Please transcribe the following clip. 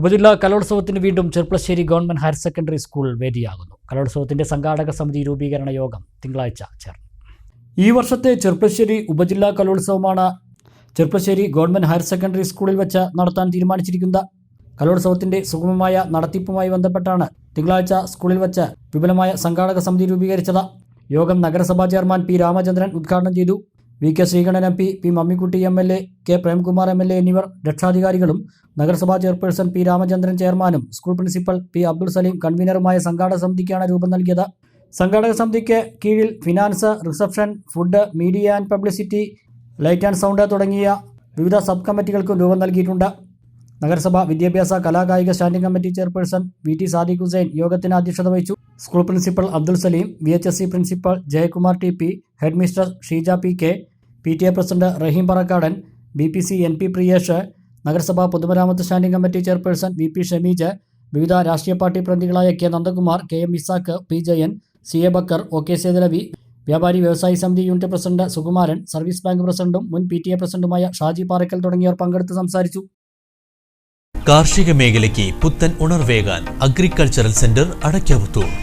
ഉപജില്ലാ കലോത്സവത്തിന് വീണ്ടും Cherpulassery government higher secondary school വേദിയാകുന്നു. കലോത്സവത്തിന്റെ സംഘാടക സമിതി രൂപീകരണ യോഗം തിങ്കളാഴ്ച ചേർന്നു. ഈ വർഷത്തെ ചെർപ്പളശ്ശേരി ഉപജില്ലാ കലോത്സവമാണ് ചെർപ്പശ്ശേരി ഗവൺമെന്റ് ഹയർ സെക്കൻഡറി സ്കൂളിൽ വെച്ച് നടത്താൻ തീരുമാനിച്ചിരിക്കുന്ന കലോത്സവത്തിന്റെ സുഗമമായ നടത്തിപ്പുമായി ബന്ധപ്പെട്ടാണ് തിങ്കളാഴ്ച സ്കൂളിൽ വെച്ച് വിപുലമായ സംഘാടക സമിതി രൂപീകരിച്ചത്. യോഗം നഗരസഭാ ചെയർമാൻ പി രാമചന്ദ്രൻ ഉദ്ഘാടനം ചെയ്തു. V K Sreekantan M P P Mammikutty M L A K Premkumar M L A എന്നിവർ രക്ഷാധികാരികളും നഗരസഭാ ചെയർപേഴ്സൺ പി രാമചന്ദ്രൻ ചെയർമാനും school principal P Abdul Salim കൺവീനറുമായ സംഘാടക സമിതിക്കാണ് രൂപം നൽകിയത്. സംഘാടക സമിതിക്ക് കീഴിൽ finance reception food media and publicity light and sound തുടങ്ങിയ വിവിധ സബ് കമ്മിറ്റികൾക്കും രൂപം നൽകിയിട്ടുണ്ട്. നഗരസഭ വിദ്യാഭ്യാസ കലാകായിക standing committee chairperson V T Sadiq Hussain യോഗത്തിന് അധ്യക്ഷത വഹിച്ചു. School principal Abdul Salim V H S C principal Jayakumar T P headmistress Sheeja P K P T A president Rahim Parakkadan B P C N P Priyesh നഗരസഭാ പൊതുമരാമത്ത് standing committee chairperson V P Shameej വിവിധ രാഷ്ട്രീയ party പ്രതിനിധികളായ K Nandakumar K M Isaac P Jayan C A Bakkar O K Sethalavi വ്യാപാരി വ്യവസായി സമിതി unit president Sukumaran service bank പ്രസിഡന്റും മുൻ P T A പ്രസിഡന്റുമായ ഷാജി പാറക്കൽ തുടങ്ങിയവർ പങ്കെടുത്ത് സംസാരിച്ചു. കാർഷിക മേഖലയ്ക്ക് പുത്തൻ ഉണർവേകാൻ അഗ്രികൾച്ചറൽ സെന്റർ അടയ്ക്കാവുത്തൂർ.